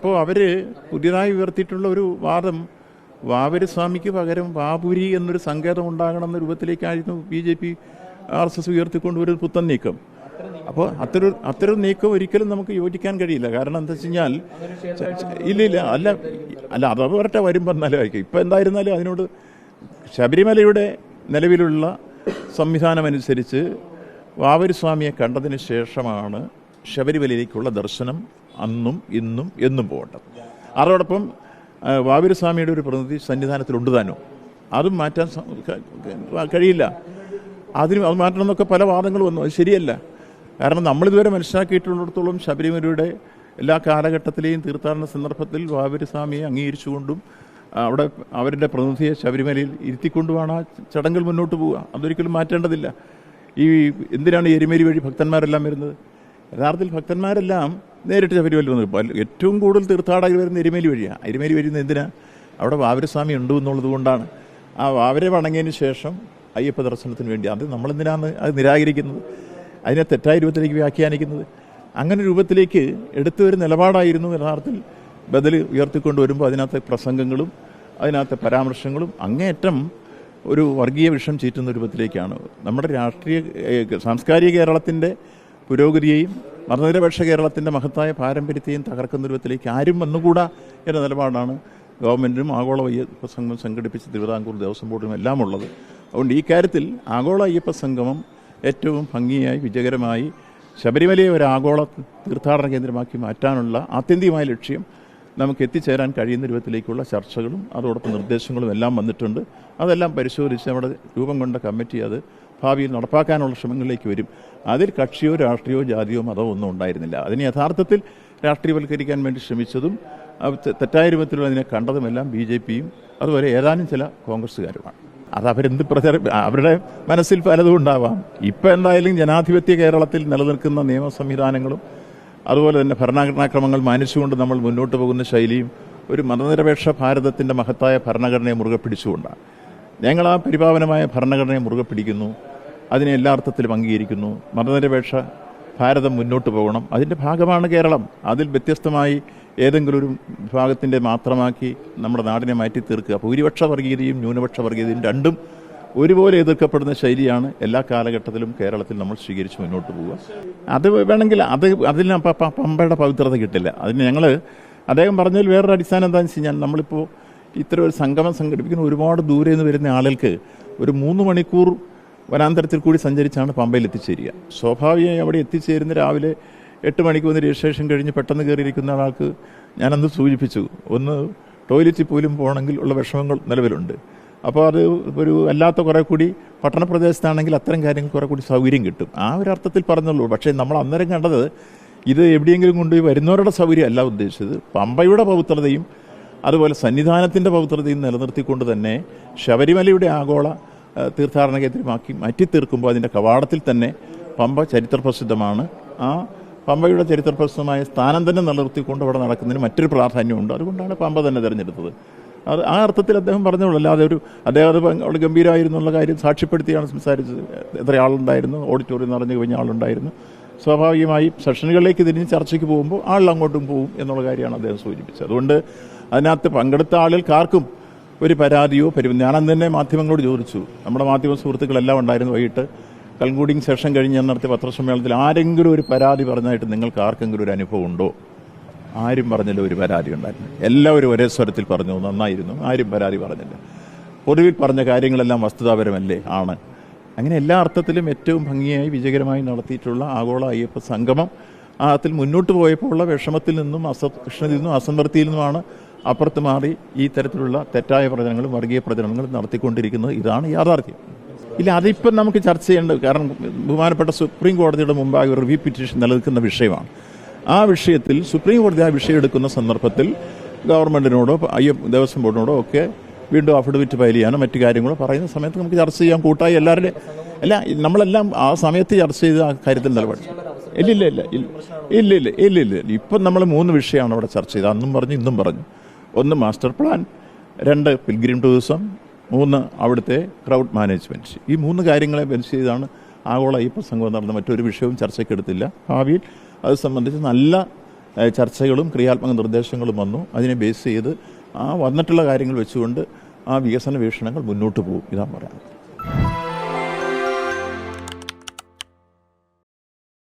അപ്പോൾ അവർ പുതിയതായി ഉയർത്തിയിട്ടുള്ള ഒരു വാദം വാവരി സ്വാമിക്ക് പകരം വാപുരി എന്നൊരു സങ്കേതം ഉണ്ടാകണം എന്ന രൂപത്തിലേക്കായിരുന്നു B J P R S S ഉയർത്തിക്കൊണ്ടുവരുന്ന പുത്തൻ നീക്കം. അപ്പോൾ അത്തരം അത്തരം നീക്കം ഒരിക്കലും നമുക്ക് യോജിക്കാൻ കഴിയില്ല. കാരണം എന്താ വെച്ച് കഴിഞ്ഞാൽ ഇല്ല ഇല്ല അല്ല അല്ല അത് വരട്ടെ വരുമ്പോൾ എന്നാലും ആയിരിക്കും ഇപ്പം എന്തായിരുന്നാലും അതിനോട് ശബരിമലയുടെ നിലവിലുള്ള സംവിധാനമനുസരിച്ച് വാവരി സ്വാമിയെ കണ്ടതിന് ശേഷമാണ് ശബരിമലയിലേക്കുള്ള ദർശനം അന്നും ഇന്നും എന്നും പോകേണ്ടത് അതോടൊപ്പം വാവിരസ്വാമിയുടെ സ്വാമിയുടെ ഒരു പ്രതിനിധി സന്നിധാനത്തിലുണ്ട് താനോ. അതും മാറ്റാൻ കഴിയില്ല. അതിന് അത് മാറ്റണമെന്നൊക്കെ പല വാദങ്ങൾ വന്നു. അത് ശരിയല്ല. കാരണം നമ്മളിതുവരെ മനസ്സിലാക്കിയിട്ടുള്ളിടത്തോളം ശബരിമലയുടെ എല്ലാ കാലഘട്ടത്തിലെയും തീർത്ഥാടന സന്ദർഭത്തിൽ വാവര് സ്വാമിയെ അംഗീകരിച്ചുകൊണ്ടും അവിടെ അവരുടെ പ്രതിനിധിയെ ശബരിമലയിൽ ഇരുത്തിക്കൊണ്ടുമാണ് ആ ചടങ്ങുകൾ മുന്നോട്ട് പോവുക. അതൊരിക്കലും മാറ്റേണ്ടതില്ല. ഈ എന്തിനാണ് എരുമേരി വഴി ഭക്തന്മാരെല്ലാം വരുന്നത്? യഥാർത്ഥത്തിൽ ഭക്തന്മാരെല്ലാം നേരിട്ട് ശബരിമല വന്നു. ഏറ്റവും കൂടുതൽ തീർത്ഥാടകർ വരുന്ന എരുമേലി വഴിയാണ് എരുമേലി വരുന്നത് എന്തിനാ? അവിടെ വാവരസ്വാമി ഉണ്ട് എന്നുള്ളത് കൊണ്ടാണ്. ആ വാവരെ വണങ്ങിയതിന് ശേഷം അയ്യപ്പ ദർശനത്തിന് വേണ്ടി. അത് നമ്മളെന്തിനാണ് അത് നിരാകരിക്കുന്നത്? അതിനെ തെറ്റായ രൂപത്തിലേക്ക് വ്യാഖ്യാനിക്കുന്നത്? അങ്ങനെ രൂപത്തിലേക്ക് എടുത്തു ഒരു നിലപാടായിരുന്നു യഥാർത്ഥത്തിൽ ബദൽ ഉയർത്തിക്കൊണ്ട് വരുമ്പോൾ അതിനകത്തെ പ്രസംഗങ്ങളും അതിനകത്തെ പരാമർശങ്ങളും അങ്ങേയറ്റം ഒരു വർഗീയ വിഷം ചീറ്റുന്ന രൂപത്തിലേക്കാണ്. നമ്മുടെ രാഷ്ട്രീയ സാംസ്കാരിക കേരളത്തിന്റെ പുരോഗതിയെയും മതനിരപേക്ഷ കേരളത്തിന്റെ മഹത്തായ പാരമ്പര്യത്തെയും തകർക്കുന്ന രൂപത്തിലേക്ക് ആരും വന്നുകൂടാ എന്ന നിലപാടാണ് ഗവൺമെന്റിനും ആഗോള അയ്യപ്പ സംഘം സംഘടിപ്പിച്ച തിരുവിതാംകൂർ ദേവസ്വം ബോർഡിനും എല്ലാം ഉള്ളത് അതുകൊണ്ട് ഈ കാര്യത്തിൽ ആഗോള അയ്യപ്പ സംഗമം ഏറ്റവും ഭംഗിയായി വിജയകരമായി ശബരിമലയെ ഒരു ആഗോള തീർത്ഥാടന കേന്ദ്രമാക്കി മാറ്റാനുള്ള ആത്യന്തികമായ ലക്ഷ്യം നമുക്ക് എത്തിച്ചേരാൻ കഴിയുന്ന രൂപത്തിലേക്കുള്ള ചർച്ചകളും അതോടൊപ്പം നിർദ്ദേശങ്ങളും എല്ലാം വന്നിട്ടുണ്ട്. അതെല്ലാം പരിശോധിച്ച് നമ്മുടെ രൂപം കൊണ്ട കമ്മിറ്റി അത് ഭാവിയിൽ നടപ്പാക്കാനുള്ള ശ്രമങ്ങളിലേക്ക് വരും. അതിൽ കക്ഷിയോ രാഷ്ട്രീയോ ജാതിയോ മതമോ ഒന്നും ഉണ്ടായിരുന്നില്ല. അതിനെ യഥാർത്ഥത്തിൽ രാഷ്ട്രീയവൽക്കരിക്കാൻ വേണ്ടി ശ്രമിച്ചതും തെറ്റായ രൂപത്തിൽ അതിനെ കണ്ടതുമെല്ലാം ബി ജെ പിയും അതുപോലെ ഏതാനും ചില കോൺഗ്രസ്സുകാരുമാണ്. അത് അവരെന്ത് പ്രചാര അവരുടെ മനസ്സിൽ പലതും ഉണ്ടാവാം. ഇപ്പം എന്തായാലും ജനാധിപത്യ കേരളത്തിൽ നിലനിൽക്കുന്ന നിയമ സംവിധാനങ്ങളും അതുപോലെ തന്നെ ഭരണഘടനാക്രമങ്ങൾ മാനിച്ചുകൊണ്ട് നമ്മൾ മുന്നോട്ട് പോകുന്ന ശൈലിയും ഒരു മതനിരപേക്ഷ ഭാരതത്തിന്റെ മഹത്തായ ഭരണഘടനയെ മുറുകെ പിടിച്ചുകൊണ്ടാണ്. ഞങ്ങൾ ആ പരിപാവനമായ ഭരണഘടനയെ മുറുകെ പിടിക്കുന്നു. അതിനെ എല്ലാ അർത്ഥത്തിലും അംഗീകരിക്കുന്നു. മതനിരപേക്ഷ ഭാരതം മുന്നോട്ട് പോകണം. അതിന്റെ ഭാഗമാണ് കേരളം. അതിൽ വ്യത്യസ്തമായി ഏതെങ്കിലും ഒരു വിഭാഗത്തിന്റെ മാത്രമാക്കി നമ്മുടെ നാടിനെ മാറ്റി തീർക്കുക ഭൂരിപക്ഷ വർഗീയതയും ന്യൂനപക്ഷ വർഗീയതയും രണ്ടും ഒരുപോലെ എതിർക്കപ്പെടുന്ന ശൈലിയാണ് എല്ലാ കാലഘട്ടത്തിലും കേരളത്തിൽ നമ്മൾ സ്വീകരിച്ച് മുന്നോട്ട് പോവുക. അത് വേണമെങ്കിൽ അത് പ- പമ്പയുടെ പവിത്രത കിട്ടില്ല. അതിന് ഞങ്ങൾ അദ്ദേഹം പറഞ്ഞതിൽ വേറൊരു അടിസ്ഥാനം എന്താണെന്ന് വെച്ച് കഴിഞ്ഞാൽ നമ്മളിപ്പോൾ ഇത്തരം ഒരു സംഗമം സംഘടിപ്പിക്കുന്ന ഒരുപാട് ദൂരെ നിന്ന് വരുന്ന ആളുകൾക്ക് ഒരു മൂന്ന് മണിക്കൂർ വനാന്തരത്തിൽ കൂടി സഞ്ചരിച്ചാണ് പമ്പയിൽ എത്തിച്ചേരുക. സ്വാഭാവികമായി അവിടെ എത്തിച്ചേരുന്ന രാവിലെ എട്ട് മണിക്ക് വന്ന് രജിസ്ട്രേഷൻ കഴിഞ്ഞ് പെട്ടെന്ന് കയറിയിരിക്കുന്ന ആൾക്ക് ഞാനന്ന് സൂചിപ്പിച്ചു. ഒന്ന് ടോയ്ലറ്റിൽ പോലും പോകണമെങ്കിൽ ഉള്ള വിഷമങ്ങൾ നിലവിലുണ്ട്. അപ്പോൾ അത് ഒരു അല്ലാത്ത കുറേ കൂടി പട്ടണപ്രദേശത്താണെങ്കിൽ അത്തരം കാര്യങ്ങൾ കുറേ കൂടി സൗകര്യം കിട്ടും. ആ ഒരു അർത്ഥത്തിൽ പറഞ്ഞുള്ളൂ. പക്ഷേ നമ്മൾ അന്നേരം കണ്ടത് ഇത് എവിടെയെങ്കിലും കൊണ്ടുപോയി വരുന്നവരുടെ സൗകര്യമല്ല ഉദ്ദേശിച്ചത്. പമ്പയുടെ പവിത്രതയും അതുപോലെ സന്നിധാനത്തിന്റെ പവിത്രതയും നിലനിർത്തിക്കൊണ്ട് തന്നെ ശബരിമലയുടെ ആഗോള തീർത്ഥാടന കേന്ദ്രമാക്കി മാറ്റിത്തീർക്കുമ്പോൾ അതിന്റെ കവാടത്തിൽ തന്നെ പമ്പ ചരിത്രപ്രസിദ്ധമാണ്. ആ പമ്പയുടെ ചരിത്രപ്രസിദ്ധമായ സ്ഥാനം തന്നെ നിലനിർത്തിക്കൊണ്ട് അവിടെ നടക്കുന്നതിന് മറ്റൊരു പ്രാധാന്യമുണ്ട്. അതുകൊണ്ടാണ് പമ്പ തന്നെ തിരഞ്ഞെടുത്തത്. അത് ആ അർത്ഥത്തിൽ അദ്ദേഹം പറഞ്ഞോളൂ അല്ലാതെ ഒരു അദ്ദേഹം അത് അവിടെ ഗംഭീരമായിരുന്നുള്ള കാര്യം സാക്ഷ്യപ്പെടുത്തിയാണ് സംസാരിച്ചത്. എത്ര ആളുണ്ടായിരുന്നു ഓഡിറ്റോറിയം നിറഞ്ഞു കഴിഞ്ഞ ആളുണ്ടായിരുന്നു. സ്വാഭാവികമായും സെഷനുകളിലേക്ക് തിരിഞ്ഞ് ചർച്ചയ്ക്ക് പോകുമ്പോൾ ആൾ അങ്ങോട്ടും പോകും എന്നുള്ള കാര്യമാണ് അദ്ദേഹം സൂചിപ്പിച്ചത്. അതുകൊണ്ട് അതിനകത്ത് പങ്കെടുത്ത ആളുകൾക്കാർക്കും ഒരു പരാതിയോ പരി ഞാനന്ന് തന്നെ മാധ്യമങ്ങളോട് ചോദിച്ചു. നമ്മുടെ മാധ്യമ സുഹൃത്തുക്കളെല്ലാം ഉണ്ടായിരുന്നു വൈകിട്ട്. കൺക്ലൂഡിംഗ് സെഷൻ കഴിഞ്ഞ് നടത്തിയ പത്രസമ്മേളനത്തിൽ ആരെങ്കിലും ഒരു പരാതി പറഞ്ഞായിട്ട് നിങ്ങൾക്ക് ആർക്കെങ്കിലും ഒരു അനുഭവം ഉണ്ടോ? ആരും പറഞ്ഞില്ല ഒരു പരാതി ഉണ്ടായിരുന്നു. എല്ലാവരും ഒരേ സ്വരത്തിൽ പറഞ്ഞു. നന്നായിരുന്നു. ആരും പരാതി പറഞ്ഞില്ല. പൊതുവിൽ പറഞ്ഞ കാര്യങ്ങളെല്ലാം വസ്തുതാപരമല്ലേ? ആണ്. അങ്ങനെ എല്ലാ അർത്ഥത്തിലും ഏറ്റവും ഭംഗിയായി വിജയകരമായി നടത്തിയിട്ടുള്ള ആഗോള അയ്യപ്പ സംഗമം. അതിൽ മുന്നോട്ട് പോയപ്പോൾ ഉള്ള വിഷമത്തിൽ നിന്നും അസഹിഷ്ണുതയിൽ നിന്നും അസംതൃപ്തിയിൽ നിന്നുമാണ് അപ്പുറത്ത് മാറി ഈ തരത്തിലുള്ള തെറ്റായ പ്രചരണങ്ങളും വർഗീയ പ്രചരണങ്ങളും നടത്തിക്കൊണ്ടിരിക്കുന്നത്. ഇതാണ് യാഥാർത്ഥ്യം. ഇല്ല അതിപ്പം നമുക്ക് ചർച്ച ചെയ്യേണ്ടത് കാരണം ബഹുമാനപ്പെട്ട സുപ്രീം കോടതിയുടെ മുമ്പാകെ ഒരു റിവ്യൂ പിറ്റീഷൻ നിലനിൽക്കുന്ന വിഷയമാണ്. ആ വിഷയത്തിൽ സുപ്രീം കോടതി ആ വിഷയം എടുക്കുന്ന സന്ദർഭത്തിൽ ഗവൺമെന്റിനോടോ അയ്യപ്പ ദേവസ്വം ബോർഡിനോടോ ഒക്കെ വീണ്ടും അഫിഡവിറ്റ് ഫയൽ ചെയ്യാനും മറ്റു കാര്യങ്ങളും പറയുന്ന സമയത്ത് നമുക്ക് ചർച്ച ചെയ്യാം. കൂട്ടായി എല്ലാവരുടെ അല്ല നമ്മളെല്ലാം ആ സമയത്ത് ചർച്ച ചെയ്ത് ആ കാര്യത്തിൽ നിലപാട്. ഇല്ല ഇല്ല ഇല്ല ഇല്ല ഇല്ല ഇല്ല ഇല്ല ഇപ്പം നമ്മൾ മൂന്ന് വിഷയമാണ് അവിടെ ചർച്ച ചെയ്തത്. അന്നും പറഞ്ഞു ഇന്നും പറഞ്ഞു. ഒന്ന് മാസ്റ്റർ പ്ലാൻ രണ്ട് പിൽഗ്രീം ടൂറിസം മൂന്ന് അവിടുത്തെ ക്രൗഡ് മാനേജ്മെന്റ് ഈ മൂന്ന് കാര്യങ്ങളെ ബെൻസ് ചെയ്താണ് ആഗോള ഈ പ്രസംഗം നടന്ന മറ്റൊരു വിഷയവും ചർച്ചയ്ക്കെടുത്തില്ല ഭാവിയിൽ അത് സംബന്ധിച്ച് നല്ല ചർച്ചകളും ക്രിയാത്മക നിർദ്ദേശങ്ങളും വന്നു. അതിനെ ബേസ് ചെയ്ത് ആ വന്നിട്ടുള്ള കാര്യങ്ങൾ വെച്ചുകൊണ്ട് ആ വികസന വീക്ഷണങ്ങൾ മുന്നോട്ട് പോകും ഇതാണ് പറയാം